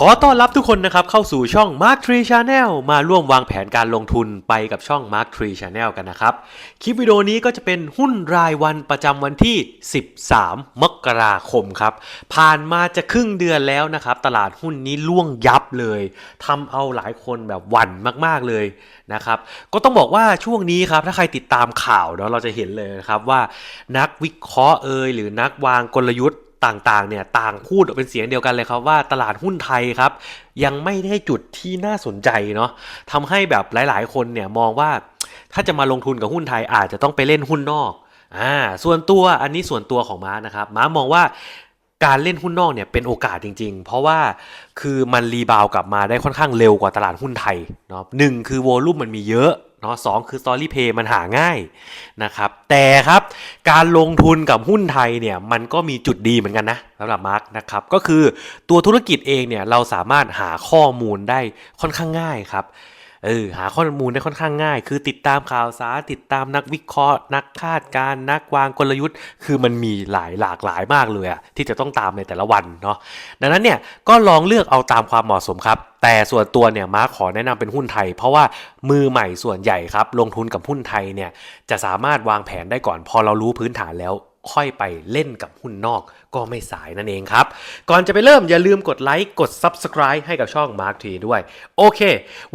ขอต้อนรับทุกคนนะครับเข้าสู่ช่อง Mark Tree Channel มาร่วมวางแผนการลงทุนไปกับช่อง Mark Tree Channel กันนะครับ คลิปวิดีโอนี้ก็จะเป็นหุ้นรายวันประจำวันที่ 13 มกราคมครับ ผ่านมาจะครึ่งเดือนแล้วนะครับ ตลาดหุ้นนี้ล่วงยับเลยทำเอาหลายคนแบบหวั่นมากๆเลยนะครับ ก็ต้องบอกว่าช่วงนี้ครับถ้าใครติดตามข่าวเนาะเราจะเห็นเลยนะครับว่านักวิเคราะห์เอยหรือนักวางกลยุทธ์ ต่างๆเนี่ยต่างพูดเป็นเสียงเดียวกันเลยครับว่าตลาดหุ้นไทยครับ ยังไม่ได้จุดที่น่าสนใจเนาะทำให้แบบหลายๆ คนเนี่ยมองว่าถ้าจะมาลงทุนกับหุ้นไทยอาจจะต้องไปเล่นหุ้นนอกอ่าส่วนตัวอันนี้ส่วนตัวของม้านะครับม้ามองว่าการเล่นหุ้นนอกเนี่ยเป็นโอกาสจริง ๆ เพราะว่าคือมันรีบาวกลับมาได้ค่อนข้างเร็วกว่าตลาดหุ้นไทยเนาะหนึ่งคือโวลุ่มมันมีเยอะ เนาะสองคือ Story Pay มันหาง่ายนะครับ แต่ครับการลงทุนกับหุ้นไทยเนี่ยมันก็มีจุดดีเหมือนกันนะสำหรับมาร์กนะครับ ก็คือตัวธุรกิจเองเนี่ยเราสามารถหาข้อมูลได้ค่อนข้างง่ายครับ เออหาข้อมูลได้ค่อนข้างง่าย คือติดตามข่าวสารติดตามนักวิเคราะห์ นักคาดการณ์นักวางกลยุทธ์ คือมันมีหลายหลากหลายมากเลยอะที่จะต้องตามในแต่ละวันเนาะดังนั้นเนี่ยก็ลองเลือกเอาตามความเหมาะสมครับ แต่ส่วนตัวเนี่ยมาร์คขอแนะนำเป็นหุ้นไทย เพราะว่ามือใหม่ส่วนใหญ่ครับ ลงทุนกับหุ้นไทยเนี่ยจะสามารถวางแผนได้ก่อน พอเรารู้พื้นฐานแล้ว ค่อยไปเล่นกับหุ้นนอกก็ไม่สายนั่นเองครับ ก่อนจะไปเริ่มอย่าลืมกดไลค์กด Subscribe ให้กับช่อง Mark T ด้วย โอเค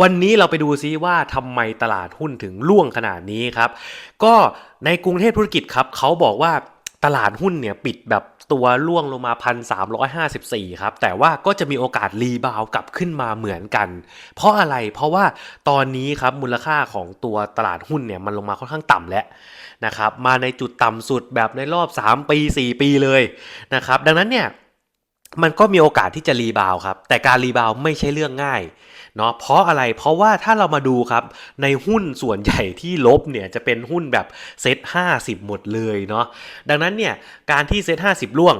วันนี้เราไปดูซิว่าทำไมตลาดหุ้นถึงล่วงขนาดนี้ครับ ก็ในกรุงเทพธุรกิจครับเขาบอกว่า ตลาดหุ้นเนี่ยปิดแบบตัวล่วงลงมา 1,354 ครับ แต่ว่าก็จะมีโอกาสรีบาวกลับขึ้นมาเหมือนกัน เพราะอะไรเพราะว่าตอนนี้ครับมูลค่าของตัวตลาดหุ้นเนี่ยมันลงมาค่อนข้างต่ำแล้วนะครับมาในจุดต่ำสุดแบบในรอบ 3 ปี 4 ปีเลยนะครับดังนั้นเนี่ย มันก็มีโอกาสที่จะรีบาวครับ แต่การรีบาวไม่ใช่เรื่องง่ายเนาะเพราะอะไรเพราะว่าถ้าเรามาดูครับ ในหุ้นส่วนใหญ่ที่ลบเนี่ยจะเป็นหุ้นแบบเซ็ต50หมดเลยเนาะดังนั้นเนี่ยการที่เซ็ต50ร่วง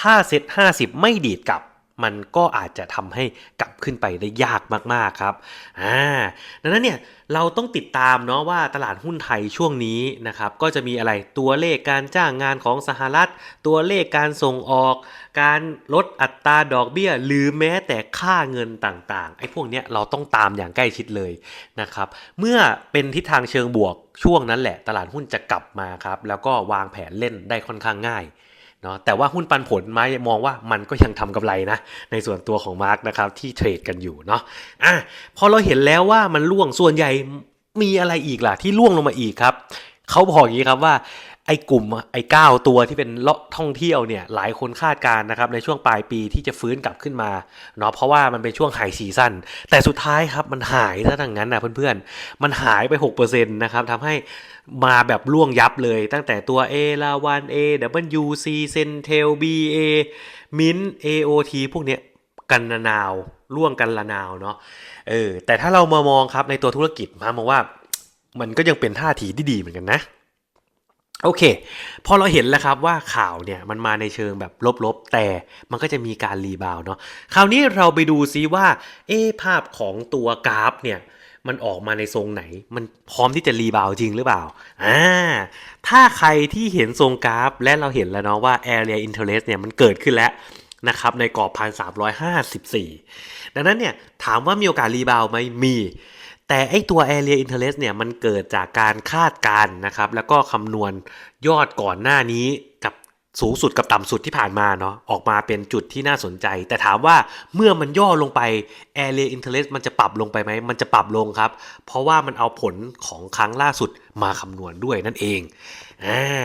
ถ้าเซ็ต50ไม่ดีดกลับ มันก็อาจจะทำให้กลับขึ้นไปได้ยากมากๆครับอ่าดังนั้นเนี่ยเราต้องติดตามเนาะว่าตลาดหุ้นไทยช่วงนี้นะครับก็จะมีอะไรตัวเลขการจ้างงานของสหรัฐ ตัวเลขการส่งออก การลดอัตราดอกเบี้ย หรือแม้แต่ค่าเงินต่างๆไอ้พวกเนี้ยเราต้องตามอย่างใกล้ชิดเลยนะครับเมื่อเป็นทิศทางเชิงบวกช่วงนั้นแหละตลาดหุ้นจะกลับมาครับแล้วก็วางแผนเล่นได้ค่อนข้างง่าย เนาะแต่ว่าหุ้นปันผลไม้มองว่ามันก็ยังทำกำไรนะ ในส่วนตัวของมาร์กนะครับที่เทรดกันอยู่เนาะอะพอเราเห็นแล้วว่ามันล่วงส่วนใหญ่มีอะไรอีกล่ะที่ล่วงลงมาอีกครับเขาบอกอย่างนี้ครับว่า ไอ้กลุ่มไอ้เก้าตัวที่เป็นเลาะท่องเที่ยวเนี่ยหลายคนคาดการณ์นะครับในช่วงปลายปีที่จะฟื้นกลับขึ้นมาเนาะเพราะว่ามันเป็นช่วงไฮซีซั่นแต่สุดท้ายครับมันหายซะทั้งนั้นนะเพื่อนๆ มันหายไป6%นะครับทำให้มาแบบล่วงยับเลย ตั้งแต่ตัว A ลาวัน A W C Centel B A Mint A O T พวกเนี้ยกันนาวล่วงกันละนาวเนาะเออแต่ถ้าเรามามองครับในตัวธุรกิจมามองว่า มันก็ยังเป็นท่าทีที่ดีเหมือนกันนะ โอเค พอเราเห็นแล้วครับว่าข่าวเนี่ยมันมาในเชิงแบบลบๆ แต่มันก็จะมีการรีบาวเนาะคราวนี้เราไปดูซิว่า เอ๊ภาพของตัวกราฟเนี่ยมันออกมาในทรงไหน มันพร้อมที่จะรีบาวจริงหรือเปล่าอ่าถ้าใครที่เห็นทรงกราฟ และเราเห็นแล้วเนาะว่า area interest เนี่ยมันเกิดขึ้นแล้วนะครับในกรอบพันสามร้อยห้าสิบสี่ดังนั้นเนี่ยถามว่ามีโอกาสรีบาวไหมมี แต่ไอตัว area interest เนี่ยมันเกิดจากการคาดการณ์นะครับ แล้วก็คำนวณยอดก่อนหน้านี้กับสูงสุดกับต่ำสุดที่ผ่านมาเนาะออกมาเป็นจุดที่น่าสนใจ แต่ถามว่าเมื่อมันย่อลงไป area interest มันจะปรับลงไปไหม มันจะปรับลงครับ เพราะว่ามันเอาผลของครั้งล่าสุดมาคำนวณด้วยนั่นเองอ่า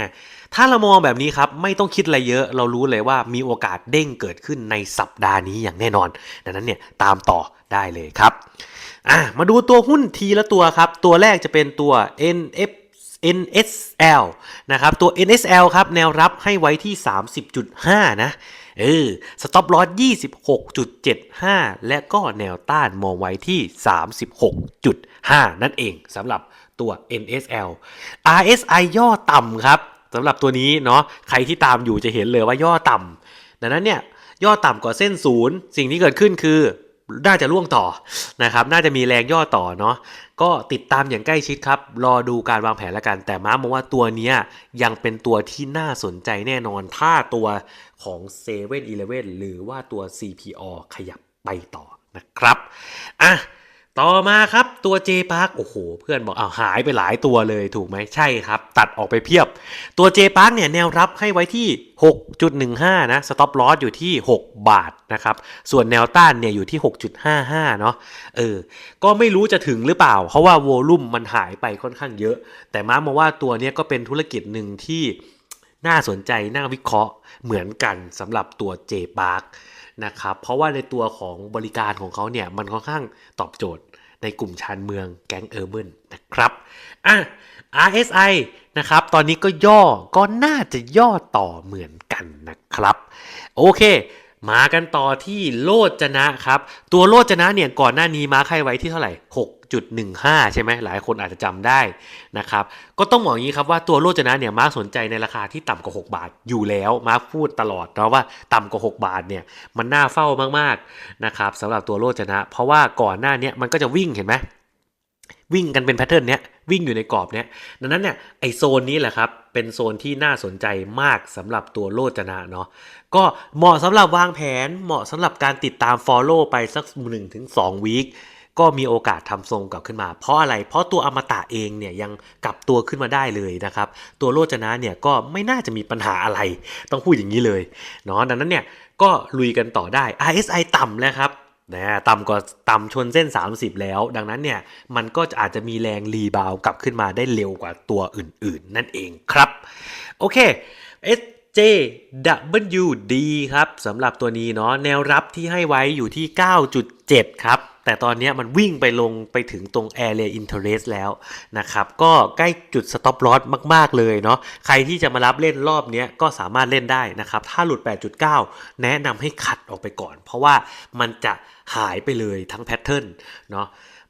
ถ้าเรามองแบบนี้ครับไม่ต้องคิดอะไรเยอะเรารู้เลยว่ามีโอกาสเด้งเกิดขึ้นในสัปดาห์นี้อย่างแน่นอน ดังนั้นเนี่ยตามต่อได้เลยครับอะมาดูตัวหุ้นทีละตัวครับ ตัวแรกจะเป็นตัว NF NSL นะครับตัว NSL ครับแนวรับให้ไว้ที่ 30.5 นะเออสต็อปลอส26.75 และก็แนวต้านมองไว้ที่ 36.5 นั่นเองสำหรับตัว NSL RSI ย่อต่ำครับ สำหรับตัวนี้เนาะใครที่ตามอยู่จะเห็นเลยว่าย่อต่ำดังนั้นเนี่ยย่อต่ำกว่าเส้นศูนย์สิ่งที่เกิดขึ้นคือน่าจะล่วงต่อนะครับ น่าจะมีแรงย่อต่อเนาะก็ติดตามอย่างใกล้ชิดครับ รอดูการวางแผนแล้วกัน แต่ม้ามองว่าตัวนี้ยยังเป็นตัวที่น่าสนใจแน่นอน ถ้าตัวของ7 e เ e ่ e อหรือว่าตัว CPO ขยับไปต่อนะครับอะ ต่อมาครับตัว J Park โอ้โห เพื่อนบอกอ้าวหายไปหลายตัวเลยถูกไหมใช่ครับ ตัดออกไปเพียบ ตัว J Park เนี่ยแนวรับให้ไว้ที่ 6.15 นะ stop loss อยู่ที่ 6 บาทนะครับ ส่วนแนวต้านเนี่ยอยู่ที่ 6.55 เนาะเออ ก็ไม่รู้จะถึงหรือเปล่า เพราะว่าโวลุ่มมันหายไปค่อนข้างเยอะ แต่มามาว่าตัวเนี้ยก็เป็นธุรกิจหนึ่งที่น่าสนใจน่าวิเคราะห์เหมือนกันสำหรับตัว J Park นะครับเพราะว่าในตัวของบริการของเขาเนี่ยมันค่อนข้างตอบโจทย์ในกลุ่มชานเมืองแก๊งเออร์เบิร์นนะครับอะ RSI นะครับตอนนี้ก็ย่อก็น่าจะย่อต่อเหมือนกันนะครับ โอเค มากันต่อที่โลดจนะครับ ตัวโลดจนะเนี่ยก่อนหน้านี้มาร์คให้ไว้ที่เท่าไหร่ 6.15 ใช่ไหมหลายคนอาจจะจำได้นะครับ ก็ต้องบอกอย่างนี้ครับว่าตัวโลดจนะเนี่ยมาร์คสนใจในราคาที่ต่ำกว่า 6 บาทอยู่แล้ว มาร์คพูดตลอดนะว่าต่ำกว่า 6 บาทเนี่ยมันน่าเฝ้ามากๆนะครับสำหรับตัวโลดจนะ เพราะว่าก่อนหน้านี้มันก็จะวิ่งเห็นไหม วิ่งกันเป็นแพทเทิร์นเนี้ยวิ่งอยู่ในกรอบเนี้ยดังนั้นเนี่ยไอโซนนี้แหละครับเป็นโซนที่น่าสนใจมากสำหรับตัวโลจนะเนาะก็เหมาะสำหรับวางแผนเหมาะสำหรับการติดตาม Follow ไปสัก1ถึง2วีคก็มีโอกาสทำทรงกลับขึ้นมา เพราะอะไร เพราะตัวอมตะเองเนี่ยยังกลับตัวขึ้นมาได้เลยนะครับ ตัวโลจนะเนี่ยก็ไม่น่าจะมีปัญหาอะไร ต้องพูดอย่างนี้เลยเนาะดังนั้นเนี่ยก็ลุยกันต่อได้ RSI ต่ำแล้วครับ นะต่ำกว่าต่ำชนเส้น 30 แล้ว ดังนั้นเนี่ยมันก็อาจจะมีแรงรีบาวกลับขึ้นมาได้เร็วกว่าตัวอื่นๆ นั่นเองครับ โอเค JWD ครับสำหรับตัวนี้เนาะแนวรับที่ให้ไว้อยู่ที่ 9.7 ครับ แต่ตอนนี้มันวิ่งไปลงไปถึงตรง Area Interest แล้วนะครับ ก็ใกล้จุด Stop Loss มาก ๆ เลยเนาะใครที่จะมารับเล่นรอบนี้ก็สามารถเล่นได้นะครับ ถ้าหลุด 8.9 แนะนำให้คัดออกไปก่อน เพราะว่ามันจะหายไปเลยทั้งแพทเทิร์นเนาะ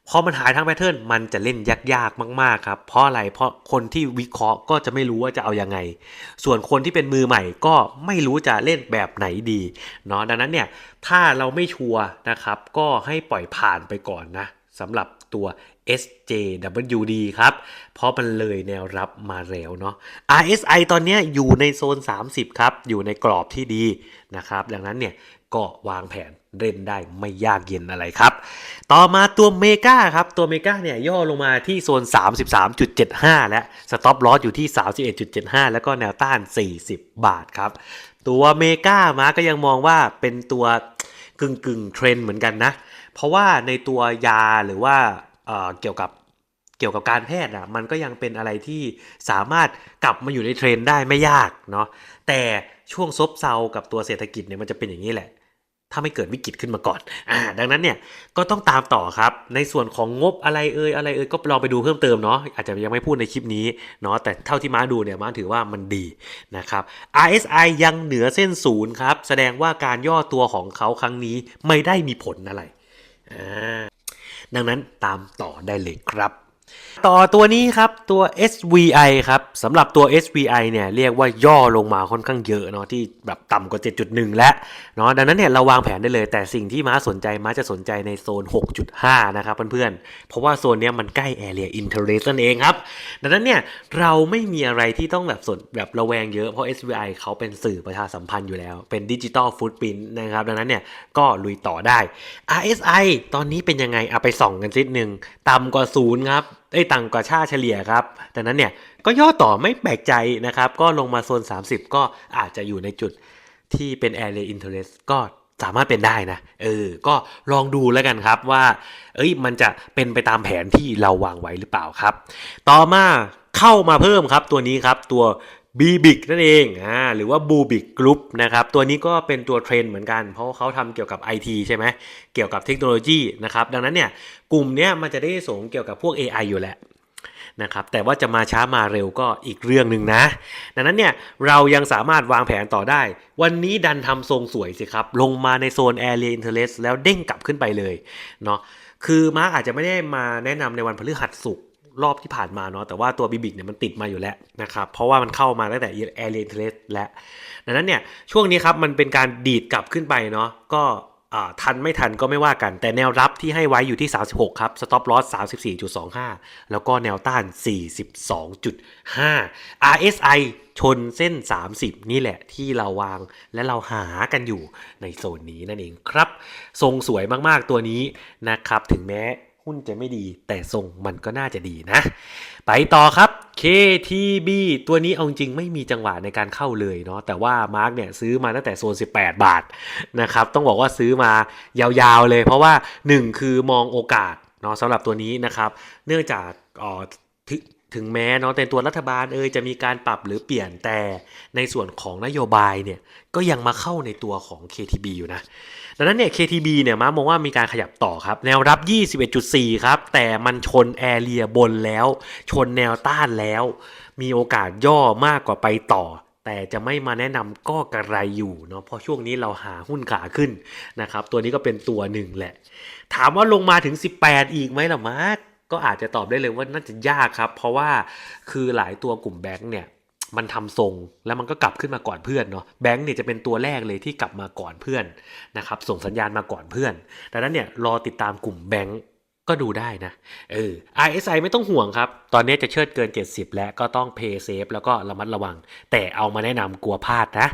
พอมันหายทั้งแพทเทิร์นมันจะเล่นยากๆ มากๆครับ เพราะอะไรเพราะคนที่วิเคราะห์ก็จะไม่รู้ว่าจะเอายังไง ส่วนคนที่เป็นมือใหม่ก็ไม่รู้จะเล่นแบบไหนดีเนาะดังนั้นเนี่ยถ้าเราไม่ชัวร์นะครับ ก็ให้ปล่อยผ่านไปก่อนนะสำหรับตัว SJWD ครับ เพราะมันเลยแนวรับมาแล้วเนาะ RSI ตอนนี้อยู่ในโซน 30 ครับ อยู่ในกรอบที่ดีนะครับ ดังนั้นเนี่ยก็วางแผน เล่นได้ไม่ยากเย็นอะไรครับ ต่อมาตัวเมกาครับ ตัวเมกาเนี่ยย่อลงมาที่โซน 33.75 และสต็อปลอสอยู่ที่ 31.75 แล้วก็แนวต้าน 40 บาทครับ ตัวเมกามาก็ยังมองว่าเป็นตัวกึ่งกึ่งเทรนเหมือนกันนะ เพราะว่าในตัวยาหรือว่าเเกี่ยวกับเกี่ยวกับการแพทย์อะมันก็ยังเป็นอะไรที่สามารถกลับมาอยู่ในเทรนได้ไม่ยากเนาะแต่ช่วงซบเซากับตัวเศรษฐกิจเนี่ยมันจะเป็นอย่างนี้แหละ ถ้าไม่เกิดวิกฤตขึ้นมาก่อนอ่าดังนั้นเนี่ยก็ต้องตามต่อครับ ในส่วนของงบอะไรเอ่ยอะไรเอ่ยก็ลองไปดูเพิ่มเติมเนาะอาจจะยังไม่พูดในคลิปนี้เนาะแต่เท่าที่ม้าดูเนี่ยม้าถือว่ามันดีนะครับ RSI ยังเหนือเส้นศูนย์ครับ แสดงว่าการย่อตัวของเขาครั้งนี้ไม่ได้มีผลอะไร ดังนั้นตามต่อได้เลยครับ ต่อตัวนี้ครับตัว SVI ครับสำหรับตัว SVI เนี่ยเรียกว่าย่อลงมาค่อนข้างเยอะเนาะที่แบบต่ำกว่า 7.1 แล้วเนาะดังนั้นเนี่ยเราวางแผนได้เลยแต่สิ่งที่ม้าสนใจม้าจะสนใจในโซน 6.5 นะครับเพื่อนๆ เพราะว่าโซนเนี้ยมันใกล้ Area Interest นั่นเองครับ ดังนั้นเนี่ยเราไม่มีอะไรที่ต้องแบบสนแบบระแวงเยอะเพราะ SVI เขาเป็นสื่อประชาสัมพันธ์อยู่แล้ว เป็นดิจิ t a ลฟุตพิ้นนะครับดังนั้นเนี่ยก็ลุยต่อได้ RSI ตอนนี้เป็นยังไงเอาไปส่องกันนิดนึงต่ำกว่าศูนย์ครับ ไอ้ต่ำกว่าชาเฉลี่ยครับดังนั้นเนี่ยก็ย่อต่อไม่แปลกใจนะครับ ก็ลงมาโซน 30 ก็อาจจะอยู่ในจุดที่เป็น area interest ก็สามารถเป็นได้นะ เออ ก็ลองดูแล้วกันครับว่า เอ้ย มันจะเป็นไปตามแผนที่เราวางไว้หรือเปล่าครับ ต่อมาเข้ามาเพิ่มครับตัวนี้ครับตัว b b i c นั่นเองอ่าหรือว่า b u b i c Group นะครับตัวนี้ก็เป็นตัวเทรนด์เหมือนกัน เพราะเขาทำเกี่ยวกับ IT ใช่ไหมเกี่ยวกับเทคโนโลยีนะครับดังนั้นเนี่ยกลุ่มเนี้ยมันจะได้ส่งเกี่ยวกับพวก AI อยู่แหละนะครับแต่ว่าจะมาช้ามาเร็วก็อีกเรื่องหนึ่งนะ ดังนั้นเนี่ยเรายังสามารถวางแผนต่อได้ วันนี้ดันทำทรงสวยสิครับ ลงมาในโซน Area Interest แล้วเด้งกลับขึ้นไปเลยเนาะคือมาร์กอาจจะไม่ได้มาแนะนำในวันพฤหัสศุกร์ รอบที่ผ่านมาเนาะแต่ว่าตัวบิบิกเนี่ยมันติดมาอยู่แล้วนะครับเพราะว่ามันเข้ามาตั้งแต่ Area Interest และดังนั้นเนี่ยช่วงนี้ครับมันเป็นการดีดกลับขึ้นไปเนาะก็ทันไม่ทันก็ไม่ว่ากัน แต่แนวรับที่ให้ไว้อยู่ที่ 36 ครับ stop loss 34.25 แล้วก็แนวต้าน 42.5 RSI ชนเส้น 30 นี่แหละที่เราวางและเราหากันอยู่ในโซนนี้นั่นเองครับ ทรงสวยมากๆตัวนี้นะครับ ถึงแม้ หุ้นจะไม่ดีแต่ทรงมันก็น่าจะดีนะ ไปต่อครับ KTB ตัวนี้เอาจริงไม่มีจังหวะในการเข้าเลยเนาะแต่ว่ามาร์กเนี่ยซื้อมาตั้งแต่โซน 18 บาทนะครับต้องบอกว่าซื้อมายาวๆเลย เพราะว่า 1 คือมองโอกาสเนาะสำหรับตัวนี้นะครับ เนื่องจากออ ถึงแม้เนาะแต่ตัวรัฐบาลเอยจะมีการปรับหรือเปลี่ยนแต่ในส่วนของนโยบายเนี่ยก็ยังมาเข้าในตัวของ KTB อยู่นะ ดังนั้นเนี่ย KTB เนี่ยมามองว่ามีการขยับต่อครับ แนวรับ 21.4 ครับ แต่มันชนแอเรียบนแล้ว ชนแนวต้านแล้ว มีโอกาสย่อมากกว่าไปต่อแต่จะไม่มาแนะนำก็กระไรอยู่เนาะเพราะช่วงนี้เราหาหุ้นขาขึ้นนะครับ ตัวนี้ก็เป็นตัวหนึ่งแหละ ถามว่าลงมาถึง 18 อีกไหมล่ะมาร์ ก็อาจจะตอบได้เลยว่าน่าจะยากครับ เพราะว่าคือหลายตัวกลุ่มแบงค์เนี่ยมันทำทรงแล้วมันก็กลับขึ้นมาก่อนเพื่อนเนาะแบงค์เนี่ยจะเป็นตัวแรกเลยที่กลับมาก่อนเพื่อนนะครับส่งสัญญาณมาก่อนเพื่อนดังนั้นเนี่ยรอติดตามกลุ่มแบงค์ก็ดูได้นะเออ RSI ไม่ต้องห่วงครับ ตอนนี้จะเชิดเกิน 70 แล้วก็ต้อง pay safe แล้วก็ระมัดระวัง แต่เอามาแนะนำกลัวพลาดนะ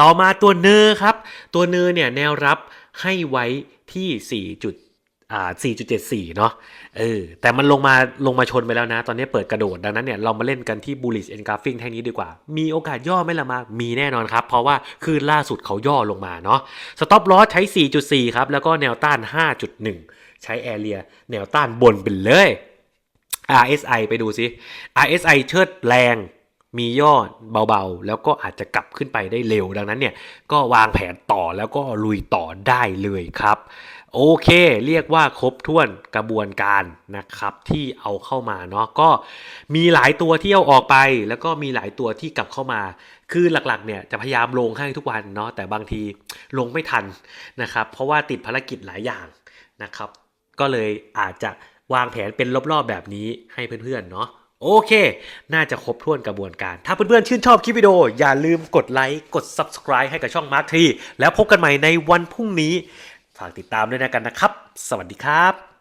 ต่อมาตัวเนอร์ครับ ตัวเนอร์เนี่ยแนวรับให้ไว้ที่4จุด อ่า4.74 เนาะเออแต่มันลงมาลงมาชนไปแล้วนะ ตอนนี้เปิดกระโดด ดังนั้นเนี่ยเรามาเล่นกันที่ bullish engulfing แท่งนี้ดีกว่า มีโอกาสย่อไหม่ละมา มีแน่นอนครับ เพราะว่าคืนล่าสุดเขาย่อลงมาเนาะ stop loss ใช้ 4.4 ครับ แล้วก็แนวต้าน 5.1 ใช้ area แนวต้านบนไปเลย RSI ไปดูซิ RSI เชิดแรงมียอดเบาๆ แล้วก็อาจจะกลับขึ้นไปได้เร็วดังนั้นเนี่ยก็วางแผนต่อแล้วก็ลุยต่อได้เลยครับ โอเค เรียกว่าครบถ้วนกระบวนการนะครับ ที่เอาเข้ามาเนาะก็มีหลายตัวที่เอาออกไป แล้วก็มีหลายตัวที่กลับเข้ามา คือหลักๆเนี่ยจะพยายามลงให้ทุกวันเนาะแต่บางทีลงไม่ทันนะครับ เพราะว่าติดภารกิจหลายอย่างนะครับ ก็เลยอาจจะวางแผนเป็นรอบๆแบบนี้ให้เพื่อนๆเนาะโอเค น่าจะครบถ้วนกระบวนการ ถ้าเพื่อนๆ ชื่นชอบคลิปวิดีโอ อย่าลืมกดไลค์ กด Subscribe ให้กับช่อง Mark 3แล้วพบกันใหม่ในวันพรุ่งนี้ ฝากติดตามด้วยนะกันนะครับ สวัสดีครับ